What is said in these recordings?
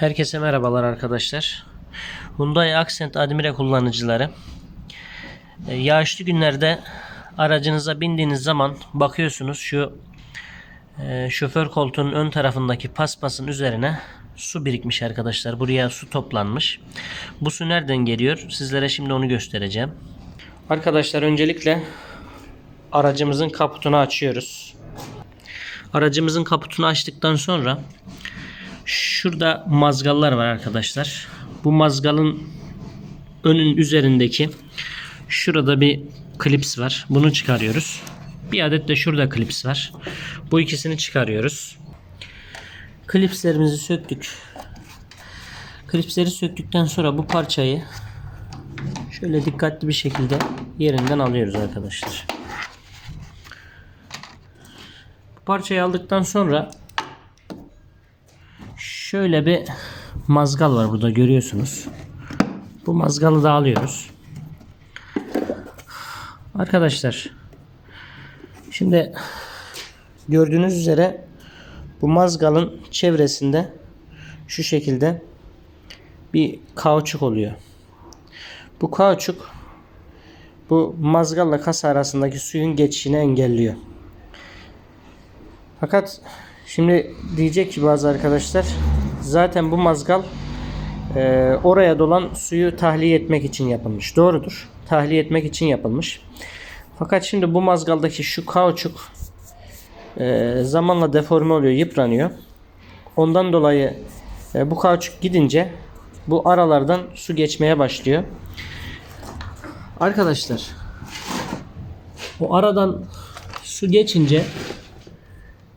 Herkese merhabalar arkadaşlar. Hyundai Accent Admire kullanıcıları. E, Yağışlı günlerde aracınıza bindiğiniz zaman bakıyorsunuz şu e, şoför koltuğunun ön tarafındaki paspasın üzerine su birikmiş arkadaşlar. Buraya su toplanmış. Bu su nereden geliyor? Sizlere şimdi onu göstereceğim. Arkadaşlar öncelikle aracımızın kaputunu açıyoruz. Aracımızın kaputunu açtıktan sonra Şurada mazgallar var arkadaşlar. Bu mazgalın önün üzerindeki şurada bir klips var. Bunu çıkarıyoruz. Bir adet de şurada klips var. Bu ikisini çıkarıyoruz. Klipslerimizi söktük. Klipsleri söktükten sonra bu parçayı şöyle dikkatli bir şekilde yerinden alıyoruz arkadaşlar. Bu parçayı aldıktan sonra Şöyle bir mazgal var burada görüyorsunuz. Bu mazgalı da alıyoruz. Arkadaşlar şimdi gördüğünüz üzere bu mazgalın çevresinde şu şekilde bir kauçuk oluyor. Bu kauçuk bu mazgalla kasa arasındaki suyun geçişini engelliyor. Fakat şimdi diyecek ki bazı arkadaşlar zaten bu mazgal e, oraya dolan suyu tahliye etmek için yapılmış. Doğrudur. Tahliye etmek için yapılmış. Fakat şimdi bu mazgaldaki şu kauçuk e, zamanla deforme oluyor, yıpranıyor. Ondan dolayı e, bu kauçuk gidince bu aralardan su geçmeye başlıyor. Arkadaşlar o aradan su geçince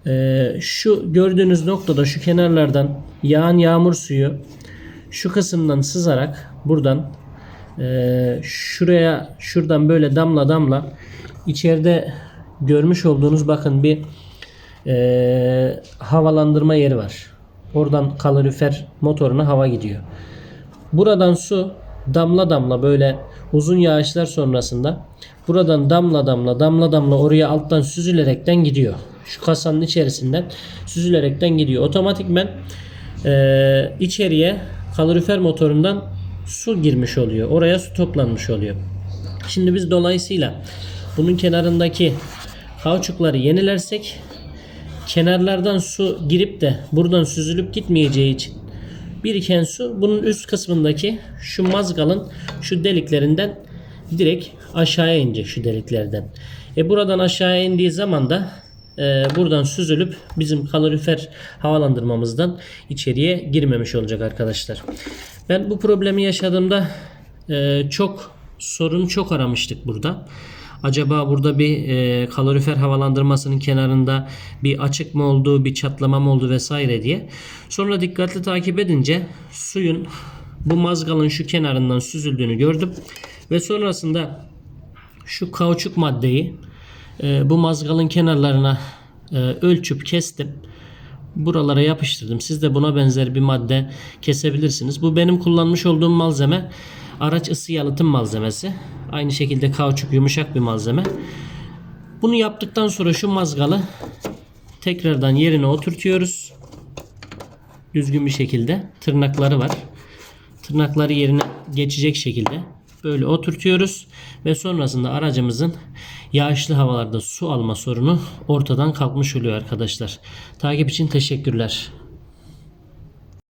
ee, şu gördüğünüz noktada şu kenarlardan yağan yağmur suyu şu kısımdan sızarak buradan e, şuraya şuradan böyle damla damla içeride görmüş olduğunuz bakın bir e, havalandırma yeri var. Oradan kalorifer motoruna hava gidiyor. Buradan su damla damla böyle uzun yağışlar sonrasında buradan damla damla damla damla oraya alttan süzülerekten gidiyor. Şu kasanın içerisinden süzülerekten gidiyor. Otomatikmen e, içeriye kalorifer motorundan su girmiş oluyor. Oraya su toplanmış oluyor. Şimdi biz dolayısıyla bunun kenarındaki kauçukları yenilersek kenarlardan su girip de buradan süzülüp gitmeyeceği için biriken su bunun üst kısmındaki şu mazgalın şu deliklerinden direkt aşağıya inecek şu deliklerden. E buradan aşağıya indiği zaman da e, buradan süzülüp bizim kalorifer havalandırmamızdan içeriye girmemiş olacak arkadaşlar. Ben bu problemi yaşadığımda e, çok sorun çok aramıştık burada. Acaba burada bir e, kalorifer havalandırmasının kenarında bir açık mı oldu, bir çatlama mı oldu vesaire diye. Sonra dikkatli takip edince suyun bu mazgalın şu kenarından süzüldüğünü gördüm. Ve sonrasında şu kauçuk maddeyi e, bu mazgalın kenarlarına e, ölçüp kestim. Buralara yapıştırdım. Siz de buna benzer bir madde kesebilirsiniz. Bu benim kullanmış olduğum malzeme araç ısı yalıtım malzemesi. Aynı şekilde kauçuk yumuşak bir malzeme. Bunu yaptıktan sonra şu mazgalı tekrardan yerine oturtuyoruz. Düzgün bir şekilde tırnakları var. Tırnakları yerine geçecek şekilde böyle oturtuyoruz ve sonrasında aracımızın yağışlı havalarda su alma sorunu ortadan kalkmış oluyor arkadaşlar. Takip için teşekkürler.